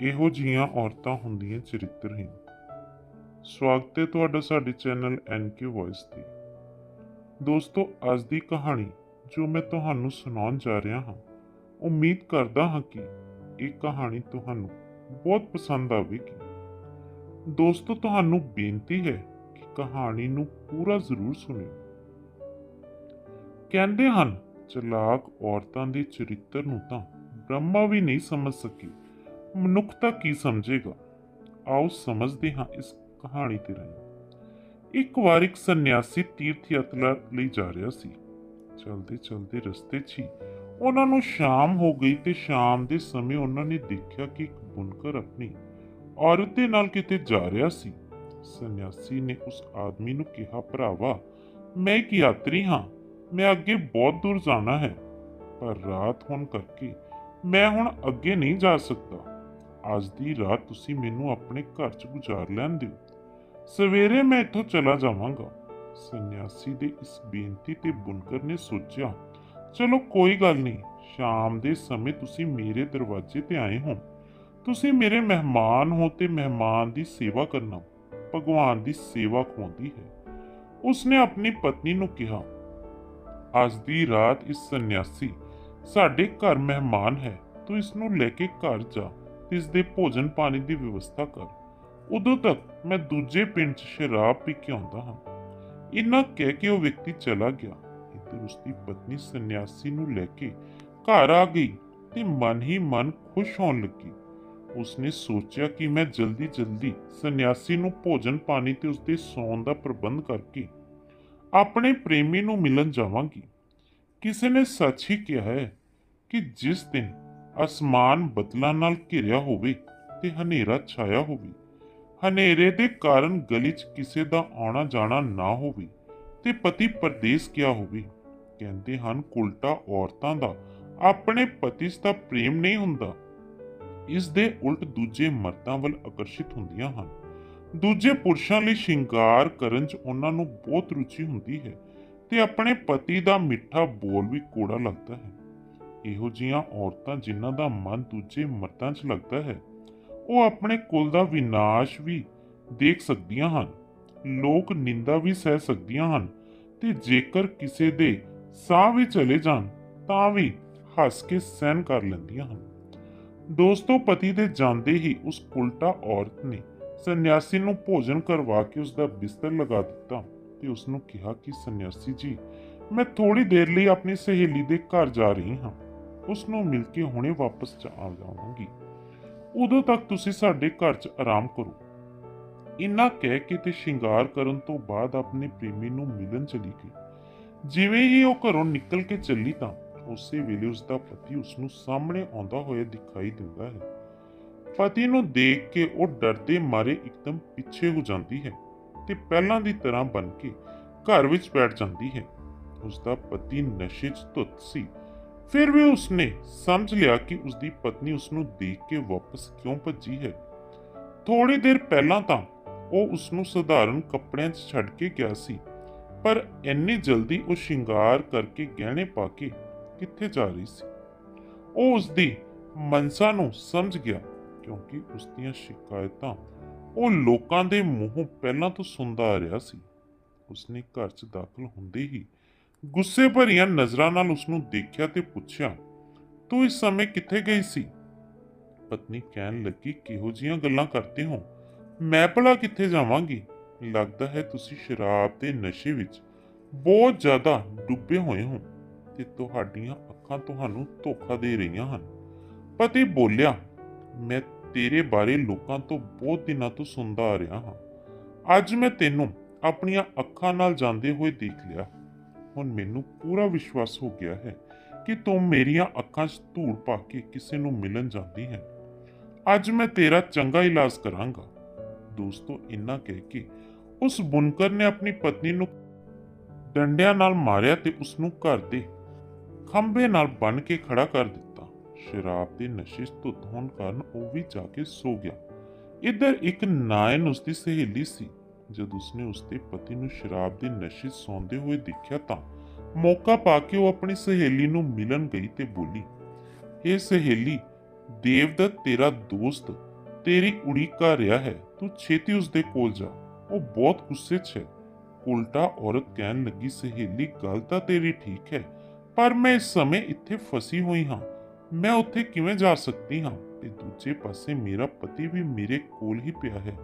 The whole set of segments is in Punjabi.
ਇਹੋ ਜੀਆਂ ਔਰਤਾਂ ਹੁੰਦੀਆਂ ਚਰਿੱਤਰਹੀਣ ਸਵਾਗਤ ਹੈ ਤੁਹਾਡਾ ਸਾਡੇ ਚੈਨਲ ਐਨਕੇ ਵੌਇਸ ਤੇ। ਦੋਸਤੋ, ਅੱਜ ਦੀ ਕਹਾਣੀ ਜੋ ਮੈਂ ਤੁਹਾਨੂੰ ਸੁਣਾਉਣ ਜਾ ਰਿਹਾ ਹਾਂ, ਉਮੀਦ ਕਰਦਾ ਹਾਂ ਕਿ ਇਹ ਕਹਾਣੀ ਤੁਹਾਨੂੰ ਬਹੁਤ ਪਸੰਦ ਆਵੇਗੀ। ਦੋਸਤੋ, ਤੁਹਾਨੂੰ ਬੇਨਤੀ ਹੈ ਕਿ ਕਹਾਣੀ ਨੂੰ ਪੂਰਾ ਜ਼ਰੂਰ ਸੁਣਿਓ। ਕਹਿੰਦੇ ਹਨ, ਚਲਾਕ ਔਰਤਾਂ ਦੇ ਚਰਿੱਤਰ ਨੂੰ ਤਾਂ ਬ੍ਰਹਮਾ ਵੀ ਨਹੀਂ ਸਮਝ ਸਕੀ। ਮਨੁੱਖਤਾ ਕੀ ਸਮਝੇਗਾ? ਆਓ ਸਮਝਦੇ ਹਾਂ ਇਸ ਕਹਾਣੀ ਤੇ ਰਾਹੀਂ ਇੱਕ ਵਾਰ ਇੱਕ ਸੰਨਿਆਸੀ ਤੀਰਥ ਯਾਤਰਾ ਲਈ ਜਾ ਰਿਹਾ ਸੀ। ਚਲਦੇ ਚਲਦੇ ਰਸਤੇ 'ਚ ਹੀ ਉਹਨਾਂ ਨੂੰ ਸ਼ਾਮ ਹੋ ਗਈ ਤੇ ਸ਼ਾਮ ਦੇ ਸਮੇਂ ਉਹਨਾਂ ਨੇ ਦੇਖਿਆ ਕਿ ਇੱਕ ਬੁਨਕਰ ਆਪਣੀ ਔਰਤ ਦੇ ਨਾਲ ਕਿਤੇ ਜਾ ਰਿਹਾ ਸੀ। ਸੰਨਿਆਸੀ ਨੇ ਉਸ ਆਦਮੀ ਨੂੰ ਕਿਹਾ, ਭਰਾਵਾ, ਮੈਂ ਇੱਕ ਯਾਤਰੀ ਹਾਂ। ਮੈਂ ਅੱਗੇ ਬਹੁਤ ਦੂਰ ਜਾਣਾ ਹੈ। ਪਰ ਰਾਤ ਹੋਣ ਕਰਕੇ ਮੈਂ ਹੁਣ ਅੱਗੇ ਨਹੀਂ ਜਾ ਸਕਦਾ। ਅੱਜ ਦੀ ਰਾਤ ਤੁਸੀਂ ਮੈਨੂੰ ਆਪਣੇ ਘਰ 'ਚ ਗੁਜ਼ਾਰ ਲੈਣ ਦਿਓ। ਸਵੇਰੇ ਮੈਂ ਇੱਥੋਂ ਚਲਾ ਜਾਵਾਂਗਾ। ਸੰਨਿਆਸੀ ਦੇ ਇਸ ਬੇਨਤੀ ਤੇ ਬੁਨਕਰ ਨੇ ਸੋਚਿਆ, ਚਲੋ ਕੋਈ ਗੱਲ ਨਹੀਂ, ਸ਼ਾਮ ਦੇ ਸਮੇਂ ਤੁਸੀਂ ਮੇਰੇ ਦਰਵਾਜ਼ੇ ਤੇ ਆਏ ਹੋ ਤੁਸੀਂ ਮੇਰੇ ਮਹਿਮਾਨ ਹੋ ਤੇ ਮਹਿਮਾਨ ਦੀ ਸੇਵਾ ਕਰਨਾ ਭਗਵਾਨ ਦੀ ਸੇਵਾ ਖਵਾਉਂਦੀ ਹੈ। ਉਸਨੇ ਆਪਣੀ ਪਤਨੀ ਨੂੰ ਕਿਹਾ, ਅੱਜ ਦੀ ਰਾਤ ਇਸ ਸੰਨਿਆਸੀ ਸਾਡੇ ਘਰ ਮਹਿਮਾਨ ਹੈ, ਤੂੰ ਇਸ ਨੂੰ ਲੈ ਕੇ ਘਰ ਜਾ। ਤੇ ਇਸ ਦੇ ਭੋਜਨ ਪਾਣੀ ਦੀ ਵਿਵਸਥਾ ਕਰ। ਉਦੋਂ ਤੱਕ ਮੈਂ ਦੂਜੇ ਪਿੰਡ 'ਚ ਸ਼ਰਾਬ ਪੀ ਕੇ ਆਉਂਦਾ ਹਾਂ। ਇੰਨਾ ਕਹਿ ਕੇ ਉਹ ਵਿਅਕਤੀ ਚਲਾ ਗਿਆ। ਇੱਧਰ ਉਸ ਪਤਨੀ ਸੰਨਿਆਸੀ ਨੂੰ ਲੈ ਕੇ ਘਰ ਆ ਗਈ ਤੇ ਮਨ ਹੀ ਮਨ ਖੁਸ਼ ਹੋਣ ਲੱਗੀ। ਉਸਨੇ ਸੋਚਿਆ ਕਿ ਮੈਂ ਜਲਦੀ ਜਲਦੀ ਸੰਨਿਆਸੀ ਨੂੰ ਭੋਜਨ ਪਾਣੀ ਤੇ ਉਸਦੇ ਸੌਣ ਦਾ ਪ੍ਰਬੰਧ ਕਰਕੇ ਆਪਣੇ ਪ੍ਰੇਮੀ ਨੂੰ ਮਿਲਣ ਜਾਵਾਂਗੀ। ਕਿਸੇ ਨੇ ਸੱਚ ਹੀ ਕਿਹਾ ਹੈ ਕਿ ਜਿਸ ਦਿਨ ਅਸਮਾਨ ਬੱਦਲਾਂ ਨਾਲ ਘਿਰਿਆ ਹੋਵੇ ਤੇ ਹਨੇਰਾ ਛਾਇਆ ਹੋਵੇ। ਹਨੇਰੇ ਦੇ ਕਾਰਨ ਗਲੀ 'ਚ ਕਿਸੇ ਦਾ ਆਉਣਾ ਜਾਣਾ ਨਾ ਹੋਵੇ ਤੇ ਪਤੀ ਪਰਦੇਸ ਗਿਆ ਹੋਵੇ? ਕਹਿੰਦੇ ਹਨ ਉਲਟਾ ਔਰਤਾਂ ਦਾ, ਆਪਣੇ ਪਤੀ ਦਾ ਪ੍ਰੇਮ ਨਹੀਂ ਹੁੰਦਾ। ਇਸ ਦੇ ਉਲਟ ਦੂਜੇ ਮਰਦਾਂ ਵੱਲ ਆਕਰਸ਼ਿਤ ਹੁੰਦੀਆਂ ਹਨ। ਦੂਜੇ ਪੁਰਸ਼ਾਂ ਲਈ ਸ਼ਿੰਗਾਰ ਕਰਨ 'ਚ ਉਹਨਾਂ ਨੂੰ ਬਹੁਤ ਰੁਚੀ ਹੁੰਦੀ ਹੈ ਤੇ ਆਪਣੇ ਪਤੀ ਦਾ ਮਿੱਠਾ ਬੋਲ ਵੀ ਕੋੜਾ ਲੱਗਦਾ ਹੈ। ਇਹੋ ਜੀਆਂ ਔਰਤਾਂ ਜਿਨ੍ਹਾਂ ਦਾ ਮਨ ਦੂਜੇ ਮਰਦਾਂ 'ਚ ਲੱਗਦਾ ਹੈ, ਉਹ ਆਪਣੇ ਕੁਲ ਦਾ ਵਿਨਾਸ਼ ਵੀ ਦੇਖ ਸਕਦੀਆਂ ਹਨ, ਲੋਕ ਨਿੰਦਾ ਵੀ ਸਹਿ ਸਕਦੀਆਂ ਹਨ ਤੇ ਜੇਕਰ ਕਿਸੇ ਦੇ ਸਾਹ ਵੀ ਚਲੇ ਜਾਣ, ਤਾਂ ਵੀ ਹੱਸ ਕੇ ਸਹਿਨ ਕਰ ਲੈਂਦੀਆਂ ਹਨ। ਦੋਸਤੋ, ਪਤੀ ਦੇ ਜਾਂਦੇ ਹੀ ਉਸ ਉਲਟਾ ਔਰਤ ਨੇ ਸੰਨਿਆਸੀ ਨੂੰ ਭੋਜਨ ਕਰਵਾ ਕੇ ਉਸ ਦਾ ਬਿਸਤਰ ਲਗਾ ਦਿੱਤਾ ਤੇ ਉਸ ਨੂੰ ਕਿਹਾ ਕਿ, ਸੰਨਿਆਸੀ ਜੀ, ਮੈਂ ਥੋੜੀ ਦੇਰ ਲਈ ਆਪਣੀ ਸਹੇਲੀ ਦੇ ਘਰ ਜਾ ਰਹੀ ਹਾਂ। ਉਸ ਨੂੰ ਮਿਲ ਕੇ ਹੁਣੇ ਵਾਪਸ ਆ ਜਾਵਾਂਗੀ। ਉਦੋਂ ਤੱਕ ਤੁਸੀਂ ਸਾਡੇ ਘਰ 'ਚ ਆਰਾਮ ਕਰੋ। ਇੰਨਾ ਕਹਿ ਕੇ ਤੇ ਸ਼ਿੰਗਾਰ ਕਰਨ ਤੋਂ ਬਾਅਦ ਆਪਣੇ ਪ੍ਰੇਮੀ ਨੂੰ ਮਿਲਣ ਚਲੀ ਗਈ। ਜਿਵੇਂ ਹੀ ਉਹ ਘਰੋਂ ਨਿਕਲ ਕੇ ਚੱਲੀ ਤਾਂ ਉਸੇ ਵੇਲੇ ਉਸ ਦਾ ਪਤੀ ਉਸ ਨੂੰ ਸਾਹਮਣੇ ਆਉਂਦਾ ਹੋਇਆ ਦਿਖਾਈ ਦਿੰਦਾ ਹੈ। ਪਤੀ ਨੂੰ ਦੇਖ ਕੇ ਉਹ ਡਰਦੇ ਮਾਰੇ ਇੱਕਦਮ ਪਿੱਛੇ ਹੋ ਜਾਂਦੀ ਹੈ ਤੇ ਪਹਿਲਾਂ ਦੀ ਤਰ੍ਹਾਂ ਬਣ ਕੇ ਘਰ ਵਿੱਚ ਬੈਠ ਜਾਂਦੀ ਹੈ। ਉਸ ਦਾ ਪਤੀ ਨਸ਼ੇ 'ਚ ਧੁੱਤ ਸੀ। ਫਿਰ ਵੀ ਉਸਨੇ ਸਮਝ ਲਿਆ ਕਿ ਉਸਦੀ ਪਤਨੀ ਉਸ ਨੂੰ ਦੇਖ ਕੇ ਵਾਪਸ ਕਿਉਂ ਭੱਜੀ ਹੈ। ਥੋੜੀ ਦੇਰ ਪਹਿਲਾਂ ਤਾਂ ਉਹ ਉਸ ਨੂੰ ਸਧਾਰਨ ਕੱਪੜਿਆਂ 'ਚ ਛੱਡ ਕੇ ਗਿਆ ਸੀ, ਪਰ ਇੰਨੀ ਜਲਦੀ ਉਹ ਸ਼ਿੰਗਾਰ ਕਰਕੇ ਗਹਿਣੇ ਪਾ ਕੇ ਕਿੱਥੇ ਜਾ ਰਹੀ ਸੀ। ਉਹ ਉਸਦੀ ਮਨਸਾ ਨੂੰ ਸਮਝ ਗਿਆ ਕਿਉਂਕਿ ਉਸ ਦੀਆਂ ਸ਼ਿਕਾਇਤਾਂ ਉਹ ਲੋਕਾਂ ਦੇ ਮੂੰਹੋਂ ਪਹਿਲਾਂ ਤੋਂ ਸੁਣਦਾ ਆ ਰਿਹਾ ਸੀ। ਉਸਨੇ ਘਰ 'ਚ ਦਾਖਲ ਹੁੰਦੇ ਹੀ ਗੁੱਸੇ ਭਰੀਆਂ ਨਜ਼ਰਾਂ ਨਾਲ ਉਸ ਨੂੰ ਦੇਖਿਆ ਤੇ ਪੁੱਛਿਆ, ਤੂੰ ਇਸ ਸਮੇਂ ਕਿੱਥੇ ਗਈ ਸੀ? ਪਤਨੀ ਕਹਿਣ ਲੱਗੀ, ਕਿਹੋ ਜੀਆਂ ਗੱਲਾਂ ਕਰਦੇ ਹੋ? ਮੈਂ ਭਲਾ ਕਿੱਥੇ ਜਾਵਾਂਗੀ? ਲੱਗਦਾ ਹੈ ਤੁਸੀਂ ਸ਼ਰਾਬ ਦੇ ਨਸ਼ੇ ਵਿੱਚ ਬਹੁਤ ਜ਼ਿਆਦਾ ਡੁੱਬੇ ਹੋਏ ਹੋ ਤੇ ਤੁਹਾਡੀਆਂ ਅੱਖਾਂ ਤੁਹਾਨੂੰ ਧੋਖਾ ਦੇ ਰਹੀਆਂ ਹਨ। ਪਤੀ ਬੋਲਿਆ, ਮੈਂ ਤੇਰੇ ਬਾਰੇ ਲੋਕਾਂ ਤੋਂ ਬਹੁਤ ਦਿਨਾਂ ਤੋਂ ਸੁਣਦਾ ਆ ਰਿਹਾ ਹਾਂ। ਅੱਜ ਮੈਂ ਤੈਨੂੰ ਆਪਣੀਆਂ ਅੱਖਾਂ ਨਾਲ ਜਾਂਦੇ ਹੋਏ ਦੇਖ ਲਿਆ। ਹੁਣ ਮੈਨੂੰ ਪੂਰਾ ਵਿਸ਼ਵਾਸ ਹੋ ਗਿਆ ਹੈ ਕਿ ਤੂੰ ਮੇਰੀਆਂ ਅੱਖਾਂ 'ਚ ਧੂੜ ਪਾ ਕੇ ਕਿਸੇ ਨੂੰ ਮਿਲਣ ਜਾਂਦੀ ਹੈ। ਅੱਜ ਮੈਂ ਤੇਰਾ ਚੰਗਾ ਇਲਾਜ ਕਰਾਂਗਾ। ਦੋਸਤੋ, ਇੰਨਾ ਕਹਿ ਕੇ ਉਸ ਬੁਨਕਰ ਨੇ ਆਪਣੀ ਪਤਨੀ ਨੂੰ ਡੰਡਿਆਂ ਨਾਲ ਮਾਰਿਆ ਤੇ ਉਸ ਨੂੰ ਘਰ ਦੇ ਖੰਭੇ ਨਾਲ ਬੰਨ ਕੇ ਖੜਾ ਕਰ ਦਿੱਤਾ। ਸ਼ਰਾਬ ਦੇ ਨਸ਼ੇ 'ਚ ਧੁੱਤ ਹੋਣ ਕਾਰਨ ਉਹ ਵੀ ਜਾ ਕੇ ਸੋ ਗਿਆ। ਇੱਧਰ ਇੱਕ ਨਾਇਨ ਉਸ ਦੀ ਸਹੇਲੀ ਸੀ। ਜਦ ਉਸਨੇ ਉਸਦੇ ਪਤੀ ਨੂੰ ਸ਼ਰਾਬ ਦੇ ਨਸ਼ੇ ਸੌਂਦੇ ਹੋਏ ਦੇਖਿਆ ਤਾਂ ਮੌਕਾ ਪਾ ਕੇ ਉਹ ਆਪਣੀ ਸਹੇਲੀ ਨੂੰ ਮਿਲਣ ਗਈ ਤੇ ਬੋਲੀ ਇਹ ਸਹੇਲੀ, ਦੇਵਦੱਤ ਤੇਰਾ ਦੋਸਤ, ਤੇਰੀ ਉਡੀਕ ਕਰ ਰਿਹਾ ਹੈ, ਤੂੰ ਛੇਤੀ ਉਸ ਕੋਲ ਜਾ, ਉਹ ਬਹੁਤ ਗੁੱਸੇ 'ਚ ਹੈ। ਉਲਟਾ ਔਰਤ ਕਹਿਣ ਲੱਗੀ, ਸਹੇਲੀ, ਗੱਲ ਤਾਂ ਤੇਰੀ ਠੀਕ ਹੈ, ਪਰ ਮੈਂ ਇਸ ਸਮੇਂ ਇੱਥੇ ਫਸੀ ਹੋਈ ਹਾਂ, ਮੈਂ ਉੱਥੇ ਕਿਵੇਂ ਜਾ ਸਕਦੀ ਹਾਂ? ਤੇ ਦੂਜੇ ਪਾਸੇ ਮੇਰਾ ਪਤੀ ਵੀ ਮੇਰੇ ਕੋਲ ਹੀ ਪਿਆ ਹੈ।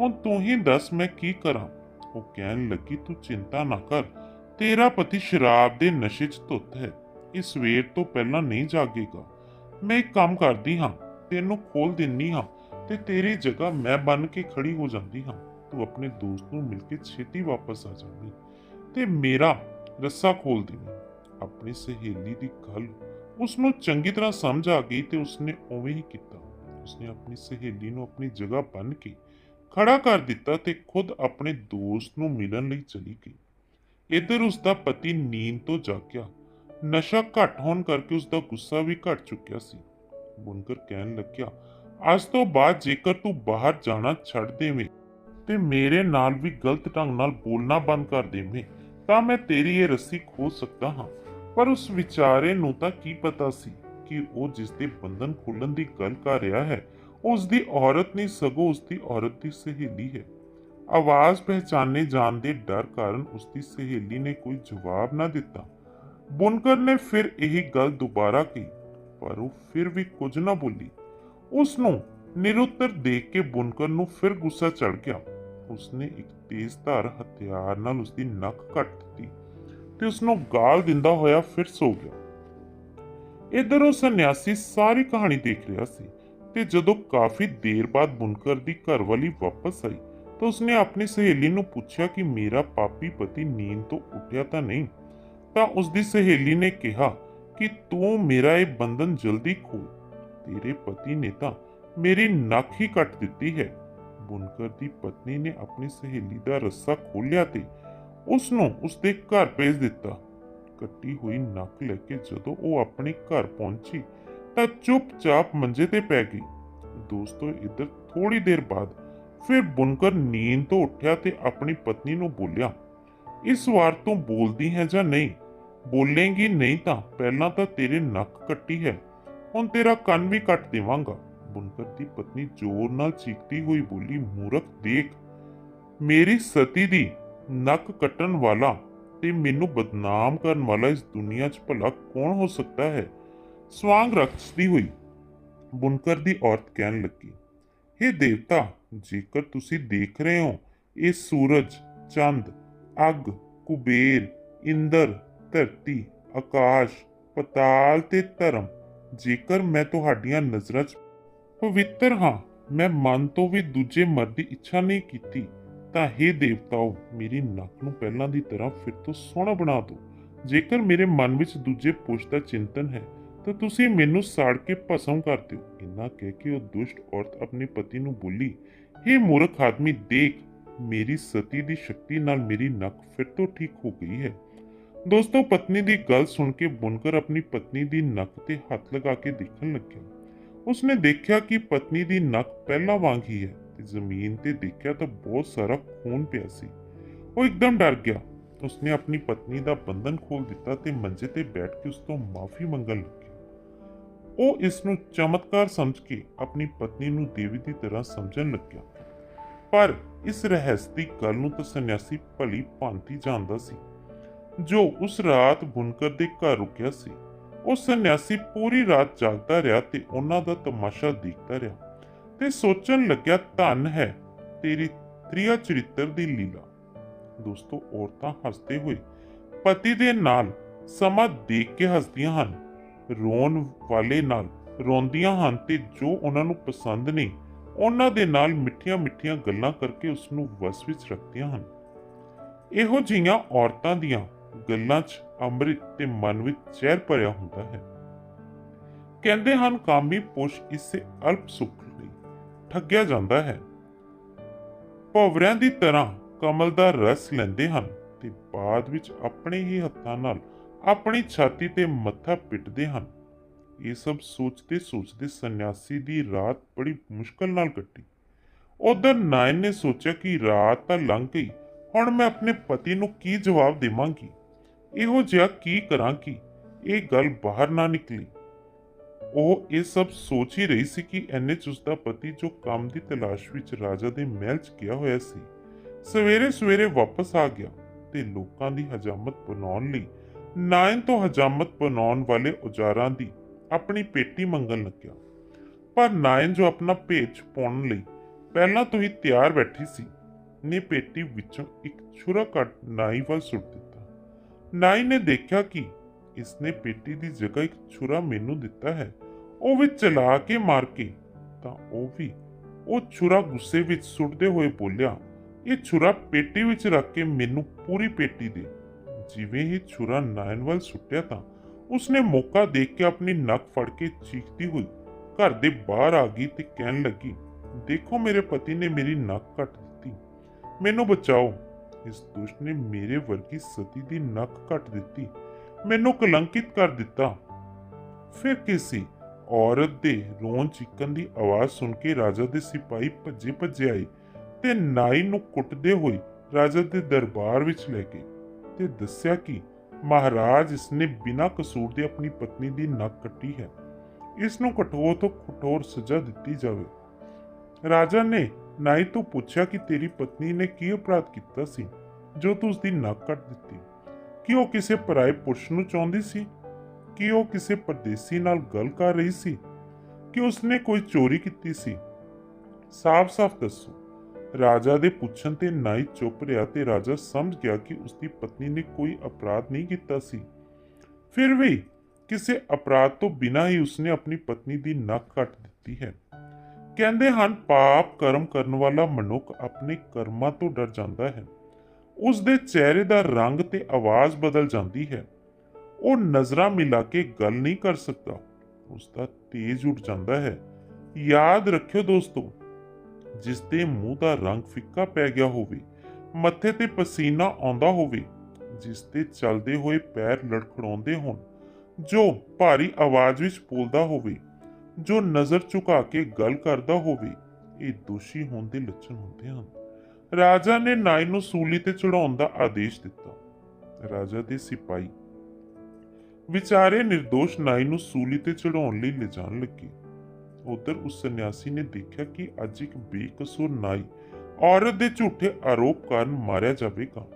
ਹੁਣ ਤੂੰ ਹੀ ਦੱਸ ਮੈਂ ਕੀ ਕਰਾਂ? ਉਹ ਕਹਿਣ ਲੱਗੀ, ਤੂੰ ਚਿੰਤਾ ਨਾ ਕਰ, ਤੇਰਾ ਪਤੀ ਸ਼ਰਾਬ ਦੇ ਨਸ਼ੇ 'ਚ ਧੁੱਤ ਹੈ। ਇਹ ਸਵੇਰ ਤੋਂ ਪਹਿਲਾਂ ਨਹੀਂ ਜਾਗੇਗਾ। ਮੈਂ ਇੱਕ ਕੰਮ ਕਰਦੀ ਹਾਂ, ਤੈਨੂੰ ਖੋਲ ਦਿੰਨੀ ਹਾਂ ਤੇ ਤੇਰੀ ਜਗ੍ਹਾ ਮੈਂ ਬਣ ਕੇ ਖੜੀ ਹੋ ਜਾਂਦੀ ਹਾਂ। ਤੂੰ ਆਪਣੇ ਦੋਸਤ ਨੂੰ ਮਿਲ ਕੇ ਛੇਤੀ ਵਾਪਸ ਆ ਜਾਵੀਂ ਤੇ ਮੇਰਾ ਰੱਸਾ ਖੋਲ ਦੇਵੀਂ। ਆਪਣੀ ਸਹੇਲੀ ਦੀ ਗੱਲ ਉਸ ਨੂੰ ਚੰਗੀ ਤਰ੍ਹਾਂ ਸਮਝ ਆ ਗਈ ਤੇ ਉਸਨੇ ਉਵੇਂ ਹੀ ਕੀਤਾ। ਉਸਨੇ ਆਪਣੀ ਸਹੇਲੀ ਨੂੰ ਆਪਣੀ ਜਗ੍ਹਾ ਬੰਨ ਕੇ ਖੜਾ ਕਰ ਦਿੱਤਾ ਤੇ ਖੁਦ ਆਪਣੇ ਦੋਸਤ ਨੂੰ ਮਿਲਣ ਲਈ ਚਲੀ ਗਈ। ਇੱਧਰ ਉਸ ਦਾ ਪਤੀ ਨੀਂਦ ਤੋਂ ਜਾਗਿਆ। ਨਸ਼ਾ ਘੱਟ ਹੋਣ ਕਰਕੇ ਉਸ ਦਾ ਗੁੱਸਾ ਵੀ ਘਟ ਚੁੱਕਿਆ ਸੀ। ਬੁਨਕਰ ਕਹਿਣ ਲੱਗਿਆ, ਅੱਜ ਤੋਂ ਬਾਅਦ ਜੇਕਰ ਤੂੰ ਬਾਹਰ ਜਾਣਾ ਛੱਡ ਦੇਵੇਂ ਤੇ ਮੇਰੇ ਨਾਲ ਵੀ ਗਲਤ ਢੰਗ ਨਾਲ ਬੋਲਣਾ ਬੰਦ ਕਰ ਦੇਵੇਂ, ਤਾਂ ਮੈਂ ਤੇਰੀ ਇਹ ਰੱਸੀ ਖੋਲ ਸਕਦਾ ਹਾਂ। ਪਰ ਉਸ ਵਿਚਾਰੇ ਨੂੰ ਤਾਂ ਕੀ ਪਤਾ ਸੀ ਕਿ ਉਹ ਜਿਸ ਦੇ ਬੰਧਨ ਖੋਲਣ ਦੀ ਗੱਲ ਕਰ ਰਿਹਾ ਹੈ ਉਸ ਦੀ ਔਰਤ ਨਹੀਂ, ਸਗੋਂ ਉਸ ਦੀ ਔਰਤ ਦੀ ਸਹੇਲੀ ਹੈ। ਆਵਾਜ਼ ਪਹਿਚਾਨੇ ਜਾਣ ਦੇ ਡਰ ਕਾਰਨ ਉਸ ਦੀ ਸਹੇਲੀ ਨੇ ਕੋਈ ਜਵਾਬ ਨਾ ਦਿੱਤਾ। ਬੁਨਕਰ ਨੇ ਫਿਰ ਇਹੀ ਗੱਲ ਦੁਬਾਰਾ ਕਹੀ, ਪਰ ਉਹ ਫਿਰ ਵੀ ਕੁਝ ਨਾ ਬੋਲੀ। ਉਸ ਨੂੰ ਨਿਰੁੱਤਰ ਦੇਖ ਕੇ ਬੁਨਕਰ ਨੂੰ ਫਿਰ ਗੁੱਸਾ ਚੜ ਗਿਆ। ਉਸਨੇ ਇੱਕ ਤੇਜ਼ਧਾਰ ਹਥਿਆਰ ਨਾਲ ਉਸਦੀ ਨੱਕ ਕੱਟ ਦਿੱਤੀ ਤੇ ਉਸ ਨੂੰ ਗਾਲ ਦਿੰਦਾ ਹੋਇਆ ਫਿਰ ਸੋ ਗਿਆ। ਇਧਰ ਉਹ ਸੰਨਿਆਸੀ ਸਾਰੀ ਕਹਾਣੀ ਦੇਖ ਰਿਹਾ ਸੀ। ਤੇ ਜਦੋਂ ਕਾਫੀ ਦੇਰ ਬਾਅਦ ਬੁਨਕਰ ਦੀ ਘਰਵਾਲੀ ਵਾਪਸ ਆਈ, ਤਾਂ ਉਸਨੇ ਆਪਣੀ ਸਹੇਲੀ ਨੂੰ ਪੁੱਛਿਆ ਕਿ ਮੇਰਾ ਪਾਪੀ ਪਤੀ ਨੀਂਦ ਤੋਂ ਉੱਠਿਆ ਤਾਂ ਨਹੀਂ, ਤਾਂ ਉਸ ਸਹੇਲੀ ਨੇ ਕਿਹਾ ਕਿ ਤੂੰ ਮੇਰਾ ਇਹ ਬੰਧਨ ਜਲਦੀ ਖੋਲ। ਤੇਰੇ ਪਤੀ ਨੇ ਤਾਂ ਮੇਰੀ ਨੱਕ ਹੀ ਕੱਟ ਦਿੱਤੀ ਹੈ। ਬੁਨਕਰ ਦੀ ਪਤਨੀ ਨੇ ਆਪਣੀ ਸਹੇਲੀ ਦਾ ਰੱਸਾ ਖੋਲਿਆ ਤੇ ਉਸ ਨੂੰ ਉਸ ਘਰ ਭੇਜ ਦਿੱਤਾ। ਕੱਟੀ ਹੋਈ ਨੱਕ ਲੈ ਕੇ ਜਦੋਂ ਉਹ ਆਪਣੇ ਘਰ ਪਹੁੰਚੀ ਤਾਂ ਚੁੱਪਚਾਪ ਮੰਜੇ ਤੇ ਪੈ ਗਈ। ਦੋਸਤੋ, ਇੱਧਰ ਥੋੜੀ ਦੇਰ ਬਾਅਦ ਫਿਰ ਬੁਨਕਰ ਨੀਂਦ ਤੋਂ ਉੱਠਿਆ ਤੇ ਆਪਣੀ ਪਤਨੀ ਨੂੰ ਬੋਲਿਆ, ਇਸ ਵਾਰ ਤੂੰ ਬੋਲਦੀ ਹੈ ਜਾਂ ਨਹੀਂ? ਬੋਲੇਂਗੀ ਨਹੀਂ ਤਾਂ ਪਹਿਲਾਂ ਤਾਂ ਤੇਰੇ ਨੱਕ ਕੱਟੀ ਹੈ। ਹੁਣ ਤੇਰਾ ਕੰਨ ਵੀ ਕੱਟ ਦੇਵਾਂਗਾ। ਬੁਨਕਰ ਦੀ ਪਤਨੀ ਜ਼ੋਰ ਨਾਲ ਚੀਕਦੀ ਹੋਈ ਬੋਲੀ, ਮੂਰਖ, ਦੇਖ, ਮੇਰੀ ਸਤੀ ਦੀ ਨੱਕ ਕੱਟਣ ਵਾਲਾ ਤੇ ਮੈਨੂੰ ਬਦਨਾਮ ਕਰਨ ਵਾਲਾ ਇਸ ਦੁਨੀਆ 'ਚ ਭਲਾ ਕੌਣ ਹੋ ਸਕਦਾ ਹੈ? ਸਵਾਂਗ ਰਕਸਦੀ ਹੋਈ। ਬੁਨਕਰ ਦੀ ਔਰਤ ਕਹਿਣ ਲੱਗੀ हे ਦੇਵਤਾ, ਜੇਕਰ ਤੁਸੀਂ ਦੇਖ ਰਹੇ ਹੋ, ਇਹ ਸੂਰਜ, ਚੰਦ, ਅੱਗ, ਕੁਬੇਰ, ਇੰਦਰ, ਧਰਤੀ, ਆਕਾਸ਼, ਪਤਾਲ ਤੇ ਧਰਮ, ਜੇਕਰ ਮੈਂ ਤੁਹਾਡੀਆਂ ਨਜ਼ਰਾਂ 'ਚ ਪਵਿੱਤਰ ਹਾਂ, ਮੈਂ ਮਨ ਤੋਂ ਵੀ ਦੂਜੇ ਮਰ ਦੀ ਇੱਛਾ ਨਹੀਂ ਕੀਤੀ, ਤਾਂ हे ਦੇਵਤਾਓ, ਮੇਰੀ ਨੱਕ ਨੂੰ ਪਹਿਲਾਂ ਦੀ ਤਰ੍ਹਾਂ ਫਿਰ ਤੋਂ ਸੋਹਣਾ ਬਣਾ ਦਿਓ। ਜੇਕਰ ਮੇਰੇ ਮਨ ਵਿੱਚ ਦੂਜੇ ਪੁਰਸ਼ ਦਾ ਚਿੰਤਨ ਹੈ ਤਾਂ ਤੁਸੀਂ ਮੈਨੂੰ ਸਾੜ ਕੇ ਭਸਮ ਕਰ ਦਿਓ। ਇੰਨਾ ਕਹਿ ਕੇ ਉਹ ਦੁਸ਼ਟ ਔਰਤ ਆਪਣੇ ਪਤੀ ਨੂੰ ਬੋਲੀ हे ਮੂਰਖ ਆਦਮੀ, ਦੇਖ, ਮੇਰੀ ਸਤੀ ਦੀ ਸ਼ਕਤੀ ਨਾਲ ਮੇਰੀ ਨੱਕ ਫਿਰ ਤੋਂ ਠੀਕ ਹੋ ਗਈ ਹੈ। ਦੋਸਤੋ, ਪਤਨੀ ਦੀ ਗੱਲ ਸੁਣ ਕੇ ਬੁਨਕਰ ਆਪਣੀ ਪਤਨੀ ਦੀ ਨੱਕ ਤੇ ਹੱਥ ਲਗਾ ਕੇ ਦੇਖਣ ਲੱਗਿਆ। ਉਸਨੇ ਦੇਖਿਆ ਕਿ ਪਤਨੀ ਦੀ ਨੱਕ ਪਹਿਲਾਂ ਵਾਂਗ ਹੀ ਹੈ ਤੇ ਜ਼ਮੀਨ ਤੇ ਦੇਖਿਆ ਤਾਂ ਬਹੁਤ ਸਾਰਾ ਖੂਨ ਪਿਆ ਸੀ। ਉਹ ਇੱਕਦਮ ਡਰ ਗਿਆ। ਉਸਨੇ ਆਪਣੀ ਪਤਨੀ ਦਾ ਬੰਧਨ ਖੋਲ ਦਿੱਤਾ ਤੇ ਮੰਜੇ ਤੇ ਬੈਠ ਕੇ ਉਸ ਤੋਂ ਮਾਫੀ ਮੰਗਣ ਲੱਗਿਆ ਉਹ ਇਸ ਨੂੰ ਚਮਤਕਾਰ ਸਮਝ ਕੇ ਆਪਣੀ ਪਤਨੀ ਨੂੰ ਦੇਵੀ ਦੀ ਤਰ੍ਹਾਂ ਸਮਝਣ ਲੱਗਿਆ। ਪਰ ਇਸ ਰਹੱਸ ਦੀ ਗੱਲ ਨੂੰ ਤਾਂ ਸੰਨਿਆਸੀ ਭਲੀ ਭਾਂਤੀ ਜਾਣਦਾ ਸੀ। ਜੋ ਉਸ ਰਾਤ ਬੁਨਕਰ ਦੇ ਘਰ ਰੁਕਿਆ ਸੀ, ਉਹ ਸੰਨਿਆਸੀ ਪੂਰੀ ਰਾਤ ਜਾਗਦਾ ਰਿਹਾ ਤੇ ਉਹਨਾਂ ਦਾ ਤਮਾਸ਼ਾ ਦੇਖਦਾ ਰਿਹਾ ਤੇ ਸੋਚਣ ਲੱਗਿਆ, ਧੰਨ ਹੈ ਤੇਰੀ ਤ੍ਰਿਆ ਚਰਿੱਤਰ ਦੀ ਲੀਲਾ। ਦੋਸਤੋ, ਔਰਤਾਂ ਹੱਸਦੇ ਹੋਏ ਪਤੀ ਦੇ ਨਾਲ ਸਮਾਂ ਦੇਖ ਕੇ ਹੱਸਦੀਆਂ ਹਨ। ਰੋਣ ਵਾਲੇ ਨਾਲ ਰੋਂਦੀਆਂ ਹਨ ਤੇ ਜੋ ਉਹਨਾਂ ਨੂੰ ਪਸੰਦ ਨਹੀਂ, ਉਹਨਾਂ ਦੇ ਨਾਲ ਮਿੱਠੀਆਂ-ਮਿੱਠੀਆਂ ਗੱਲਾਂ ਕਰਕੇ ਉਸ ਨੂੰ ਵਸ ਵਿੱਚ ਰੱਖਦੀਆਂ ਹਨ। ਇਹੋ ਜਿਹੀਆਂ ਔਰਤਾਂ ਦੀਆਂ ਗੱਲਾਂ 'ਚ ਅੰਮ੍ਰਿਤ ਤੇ ਮਨ ਵਿੱਚ ਜ਼ਹਿਰ ਭਰਿਆ ਹੁੰਦਾ ਹੈ। ਕਹਿੰਦੇ ਹਨ, ਕਾਮੀ ਪੁਰਸ਼ ਇਸੇ ਅਲਪ ਸੁਖ ਲਈ ਠੱਗਿਆ ਜਾਂਦਾ ਹੈ। ਭੌਵਰਿਆਂ ਦੀ ਤਰ੍ਹਾਂ ਕਮਲ ਦਾ ਰਸ ਲੈਂਦੇ ਹਨ ਤੇ ਬਾਅਦ ਵਿੱਚ ਆਪਣੇ ਹੀ ਹੱਥਾਂ ਨਾਲ ਆਪਣੀ ਛਾਤੀ ਤੇ ਮੱਥਾ ਪਿੱਟਦੇ ਹਨ। ਇਹ ਸਭ ਸੋਚਦੇ ਸੋਚਦੇ ਸੰਨਿਆਸੀ ਦੀ ਰਾਤ ਬੜੀ ਮੁਸ਼ਕਲ ਨਾਲ ਕੱਟੀ। ਉਧਰ ਨਾਇਨ ਨੇ ਸੋਚਿਆ ਕਿ ਰਾਤ ਤਾਂ ਲੰਘ ਗਈ, ਹੁਣ ਮੈਂ ਆਪਣੇ ਪਤੀ ਨੂੰ ਕੀ ਜਵਾਬ ਦੇਵਾਂਗੀ? ਇਹੋ ਜਿਹਾ ਕੀ ਕਰਾਂ ਕਿ ਇਹ ਗੱਲ ਬਾਹਰ ਨਾ ਨਿਕਲੀ? ਉਹ ਇਹ ਸਭ ਸੋਚ ਹੀ ਰਹੀ ਸੀ ਕਿ ਐਨੇ ਚ ਉਸਦਾ ਪਤੀ ਜੋ ਕੰਮ ਦੀ ਤਲਾਸ਼ ਵਿੱਚ ਰਾਜਾ ਦੇ ਮਹਿਲ 'ਚ ਗਿਆ ਹੋਇਆ ਸੀ ਸਵੇਰੇ ਸਵੇਰੇ ਵਾਪਸ ਆ ਗਿਆ ਤੇ ਲੋਕਾਂ ਦੀ ਹਜਾਮਤ ਬਣਾਉਣ ਲਈ ਨਾਇਨ ਤੋਂ ਹਜਾਮਤ ਬਣਾਉਣ ਵਾਲੇ ਔਜ਼ਾਰਾਂ ਦੀ ਆਪਣੀ ਪੇਟੀ ਮੰਗਣ ਲੱਗਿਆ। ਪਰ ਨਾਇਨ ਜੋ ਆਪਣਾ ਭੇਜ ਪਾਉਣ ਲਈ ਪਹਿਲਾਂ ਤੋਂ ਹੀ ਤਿਆਰ ਬੈਠੀ ਸੀ, ਨੇ ਪੇਟੀ ਵਿੱਚੋਂ ਇੱਕ ਛੁਰਾ ਕੱਟ ਨਾਈ ਵੱਲ ਸੁੱਟ ਦਿੱਤਾ। ਨਾਈ ਨੇ ਦੇਖਿਆ ਕਿ ਇਸਨੇ ਪੇਟੀ ਦੀ ਜਗ੍ਹਾ ਇੱਕ ਛੁਰਾ ਮੈਨੂੰ ਦਿੱਤਾ ਹੈ। ਉਹ ਵੀ ਚਲਾ ਕੇ ਮਾਰ ਕੇ, ਤਾਂ ਉਹ ਵੀ ਉਹ ਛੁਰਾ ਗੁੱਸੇ ਵਿੱਚ ਸੁੱਟਦੇ ਹੋਏ ਬੋਲਿਆ, ਇਹ ਛੁਰਾ ਪੇਟੀ ਵਿੱਚ ਰੱਖ ਕੇ ਮੈਨੂੰ ਪੂਰੀ ਪੇਟੀ ਦੇ। ਜਿਵੇਂ ਹੀ ਛੁਰਾ ਨਾਇਨ ਵੱਲ ਸੁੱਟਿਆ ਤਾਂ ਉਸਨੇ ਮੌਕਾ ਦੇਖ ਕੇ ਆਪਣੀ ਨੱਕ ਫੜ ਕੇ ਚੀਖਦੀ ਹੋਈ ਘਰ ਦੇ ਬਾਹਰ ਆ ਗਈ ਤੇ ਕਹਿਣ ਲੱਗੀ, ਦੇਖੋ ਮੇਰੇ ਪਤੀ ਨੇ ਮੇਰੀ ਨੱਕ ਕੱਟ ਦਿੱਤੀ। ਮੈਨੂੰ ਬਚਾਓ। ਇਸ ਦੁਸ਼ਟ ਨੇ ਮੇਰੇ ਵਰਗੀ ਸਤੀ ਦੀ ਨੱਕ ਕੱਟ ਦਿੱਤੀ। ਮੈਨੂੰ ਕਲੰਕਿਤ ਕਰ ਦਿੱਤਾ। ਫਿਰ ਕਿਸੇ ਔਰਤ ਦੇ ਰੋਣ ਚੀਕਣ ਦੀ ਆਵਾਜ਼ ਸੁਣ ਕੇ ਰਾਜਾ ਦੇ ਸਿਪਾਹੀ ਭੱਜੇ ਭੱਜੇ ਆਏ ਤੇ ਨਾਈ ਨੂੰ ਕੁੱਟਦੇ ਹੋਏ ਰਾਜਾ ਦੇ ਦਰਬਾਰ ਵਿੱਚ ਲੈ ਗਏ। ਤੇ ਦੱਸਿਆ ਕਿ ਮਹਾਰਾਜ ਇਸਨੇ ਬਿਨਾਂ ਕਸੂਰ ਦੇ ਆਪਣੀ ਪਤਨੀ ਦੀ ਨੱਕ ਕੱਟੀ ਹੈ। ਇਸ ਨੂੰ ਕਠੋਰ ਤੋਂ ਕਠੋਰ ਸਜ਼ਾ ਦਿੱਤੀ ਜਾਵੇ। ਰਾਜਾ ਨੇ ਨਾਈ ਤੋਂ ਪੁੱਛਿਆ ਕਿ ਤੇਰੀ ਪਤਨੀ ਨੇ ਕੀ ਅਪਰਾਧ ਕੀਤਾ ਸੀ, ਜੋ ਤੂੰ ਉਸਦੀ ਨੱਕ ਕੱਟ ਦਿੱਤੀ? ਕਿ ਉਹ ਕਿਸੇ ਪਰਾਏ ਪੁਰਸ਼ ਨੂੰ ਚਾਹੁੰਦੀ ਸੀ? ਕਿ ਉਹ ਕਿਸੇ ਪਰਦੇਸੀ ਨਾਲ ਗੱਲ ਕਰ ਰਹੀ ਸੀ? ਕਿ ਉਸਨੇ ਕੋਈ ਚੋਰੀ ਕੀਤੀ ਸੀ? ਸਾਫ਼-ਸਾਫ਼ ਦੱਸੋ। ਰਾਜਾ ਦੇ ਪੁੱਛਣ ਤੇ ਨਾਈ ਚੁੱਪ ਰਿਹਾ ਤੇ ਰਾਜਾ ਸਮਝ ਗਿਆ ਕਿ ਉਸਦੀ ਪਤਨੀ ਨੇ ਕੋਈ ਅਪਰਾਧ ਨਹੀਂ ਕੀਤਾ ਸੀ। ਫਿਰ ਵੀ ਕਿਸੇ ਅਪਰਾਧ ਤੋਂ ਬਿਨਾਂ ਹੀ ਉਸਨੇ ਆਪਣੀ ਪਤਨੀ ਦੀ ਨੱਕ ਕੱਟ ਦਿੱਤੀ ਹੈ। ਕਹਿੰਦੇ ਹਨ, ਪਾਪ ਕਰਮ ਕਰਨ ਵਾਲਾ ਮਨੁੱਖ ਆਪਣੇ ਕਰਮਾਂ ਤੋਂ ਡਰ ਜਾਂਦਾ ਹੈ। ਉਸ ਦੇ ਚਿਹਰੇ ਦਾ ਰੰਗ ਤੇ ਆਵਾਜ਼ ਬਦਲ ਜਾਂਦੀ ਹੈ। ਉਹ ਨਜ਼ਰਾਂ ਮਿਲਾ ਕੇ ਗੱਲ ਨਹੀਂ ਕਰ ਸਕਦਾ। ਉਸ ਦਾ ਤੇਜ ਉੱਠ ਜਾਂਦਾ ਹੈ। ਯਾਦ ਰੱਖਿਓ ਦੋਸਤੋ ਜਿਸ ਦੇ ਮੂੰਹ ਦਾ ਰੰਗ ਫਿੱਕਾ ਪੈ ਗਿਆ ਹੋਵੇ, ਮੱਥੇ ਤੇ ਪਸੀਨਾ ਆਉਂਦਾ ਹੋਵੇ ਜਿਸ ਤੇ ਚੱਲਦੇ ਹੋਏ ਪੈਰ ਲੜਖੜਾਉਂਦੇ ਹੋਣ, ਜੋ ਭਾਰੀ ਆਵਾਜ਼ ਵਿੱਚ ਬੋਲਦਾ ਹੋਵੇ, ਜੋ ਨਜ਼ਰ ਝੁਕਾ ਕੇ ਗੱਲ ਕਰਦਾ ਹੋਵੇ, ਇਹ ਦੋਸ਼ੀ ਹੋਣ ਦੇ ਲੱਛਣ ਹੁੰਦੇ ਹਨ। ਰਾਜਾ ਨੇ ਨਾਈ ਨੂੰ ਸੂਲੀ ਤੇ ਚੜਾਉਣ ਦਾ ਆਦੇਸ਼ ਦਿੱਤਾ। ਰਾਜਾ ਦੇ ਸਿਪਾਹੀ ਵਿਚਾਰੇ નિર્ਦੋਸ਼ ਨਾਈ ਨੂੰ ਸੂਲੀ ਤੇ ਚੜਾਉਣ ਲਈ ਲਿਜਾਣ ਲੱਗੇ। ਉਧਰ ਉਸ ਸੰਨਿਆਸੀ ਨੇ ਦੇਖਿਆ ਕਿ ਅੱਜ ਇੱਕ ਬੇਕਸੂਰ ਨਾਈ ਔਰਤ ਦੇ ਝੂਠੇ ਆਰੋਪ ਕਾਰਨ ਮਾਰਿਆ ਜਾਵੇਗਾ,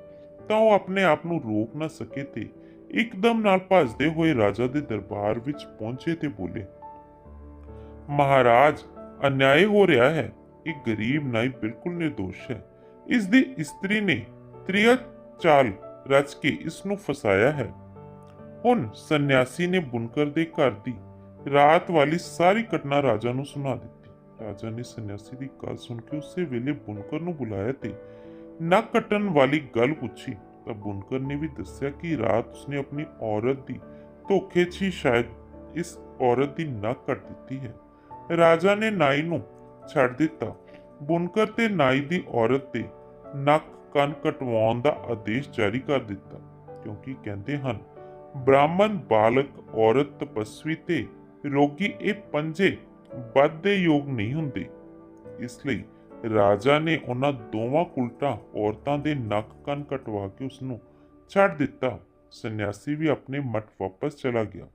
ਤਾਂ ਉਹ ਆਪਣੇ ਆਪ ਨੂੰ ਰੋਕ ਨਾ ਸਕੇ ਤੇ ਇੱਕਦਮ ਨਾਲ ਭੱਜਦੇ ਹੋਏ ਰਾਜਾ ਦੇ ਦਰਬਾਰ ਵਿੱਚ ਪਹੁੰਚੇ ਤੇ ਬੋਲੇ, ਮਹਾਰਾਜ, ਅਨਿਆਏ ਹੋ ਰਿਹਾ ਹੈ। ਇਹ ਗਰੀਬ ਨਾਈ ਬਿਲਕੁਲ ਨਿਰਦੋਸ਼ ਹੈ। ਇਸ ਦੀ ਇਸਤਰੀ ਨੇ ਤ੍ਰਿਆ ਚਾਲ ਰਚ ਕੇ ਇਸ ਨੂੰ ਫਸਾਇਆ ਹੈ। ਹੁਣ ਸੰਨਿਆਸੀ ਨੇ ਬੁਨਕਰ ਦੇ ਘਰ ਦੀ ਰਾਤ ਵਾਲੀ ਸਾਰੀ ਘਟਨਾ ਰਾਜਾ ਨੂੰ ਸੁਣਾ ਦਿੱਤੀ। ਰਾਜਾ ਨੇ ਸੰਨਿਆਸੀ ਦੀ ਗੱਲ ਸੁਣ ਕੇ ਉਸੇ ਵੇਲੇ ਬੁਨਕਰ ਨੂੰ ਬੁਲਾਇਆ ਤੇ ਨੱਕ ਕੱਟਣ ਵਾਲੀ ਗੱਲ ਪੁੱਛੀ। ਤਾਂ ਬੁਨਕਰ ਨੇ ਵੀ ਦੱਸਿਆ ਕਿ ਰਾਤ ਉਸਨੇ ਆਪਣੀ ਔਰਤ ਦੀ ਧੋਖੇ 'ਚ ਹੀ ਸ਼ਾਇਦ ਇਸ ਔਰਤ ਦੀ ਨੱਕ ਕੱਟ ਦਿੱਤੀ ਹੈ। ਰਾਜਾ ਨੇ ਨਾਈ ਨੂੰ ਛੱਡ ਦਿੱਤਾ। ਬੁਨਕਰ ਤੇ ਨਾਈ ਦੀ ਔਰਤ ਤੇ ਨੱਕ ਕੰਨ ਕਟਵਾਉਣ ਦਾ ਆਦੇਸ਼ ਜਾਰੀ ਕਰ ਦਿੱਤਾ। ਕਿਉਂਕਿ ਕਹਿੰਦੇ ਹਨ, ਬ੍ਰਾਹਮਣ ਬਾਲਕ ਔਰਤ ਤਪਸਵੀ ਤੇ ਰੋਗੀ ਇਹ ਪੰਜੇ ਵੱਧ ਯੋਗ ਨਹੀਂ ਹੁੰਦੇ। ਇਸ ਲਈ ਰਾਜਾ ਨੇ ਉਹਨਾਂ ਦੋਵਾਂ ਉਲਟਾ ਔਰਤਾਂ ਦੇ ਨੱਕ ਕੰਨ ਕਟਵਾ ਕੇ ਉਸ ਨੂੰ ਛੱਡ ਦਿੱਤਾ। ਸੰਨਿਆਸੀ ਵੀ ਆਪਣੇ ਮਠ ਵਾਪਸ ਚਲਾ ਗਿਆ।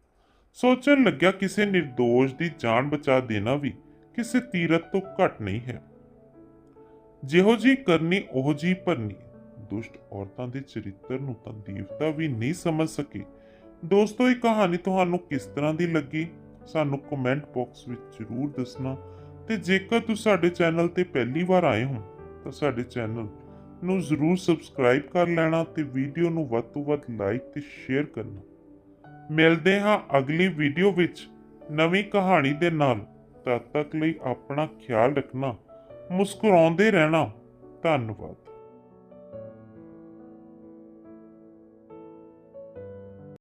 ਸੋਚਣ ਲੱਗਿਆ ਕਿਸੇ નિર્ਦੋਸ਼ ਦੀ ਜਾਨ ਬਚਾ ਦੇਣਾ ਵੀ ਕਿਸੇ ਤੀਰਤ ਤੋਂ ਘੱਟ ਨਹੀਂ ਹੈ। ਜਿਹੋ ਜੀ ਕਰਨੀ, ਉਹ ਜੀ ਭਰਨੀ। ਦੁਸ਼ਟ ਔਰਤਾਂ ਦੇ ਚਰਿੱਤਰ ਨੂੰ ਤਾਂ ਦੇਵਤਾ ਵੀ ਨਹੀਂ ਸਮਝ ਸਕੇ। ਦੋਸਤੋ, ਇਹ ਕਹਾਣੀ ਤੁਹਾਨੂੰ ਕਿਸ ਤਰ੍ਹਾਂ ਦੀ ਲੱਗੀ? ਸਾਨੂੰ ਕਮੈਂਟ ਬਾਕਸ ਵਿੱਚ ਜ਼ਰੂਰ ਦੱਸਣਾ ਤੇ ਜੇਕਰ ਤੁਸੀਂ ਸਾਡੇ ਚੈਨਲ ਤੇ ਪਹਿਲੀ ਵਾਰ ਆਏ ਹੋ, ਤਾਂ ਸਾਡੇ ਚੈਨਲ ਨੂੰ ਜ਼ਰੂਰ ਸਬਸਕ੍ਰਾਈਬ ਕਰ ਲੈਣਾ ਤੇ ਵੀਡੀਓ ਨੂੰ ਵੱਧ ਤੋਂ ਵੱਧ ਲਾਈਕ ਤੇ ਸ਼ੇਅਰ ਕਰਨਾ। ਮਿਲਦੇ ਹਾਂ ਅਗਲੀ ਵੀਡੀਓ ਵਿੱਚ ਨਵੀਂ ਕਹਾਣੀ ਦੇ ਨਾਲ। ਤਦ ਤੱਕ ਲਈ ਆਪਣਾ ਖਿਆਲ ਰੱਖਣਾ, ਮੁਸਕਰਾਉਂਦੇ ਰਹਿਣਾ। ਧੰਨਵਾਦ।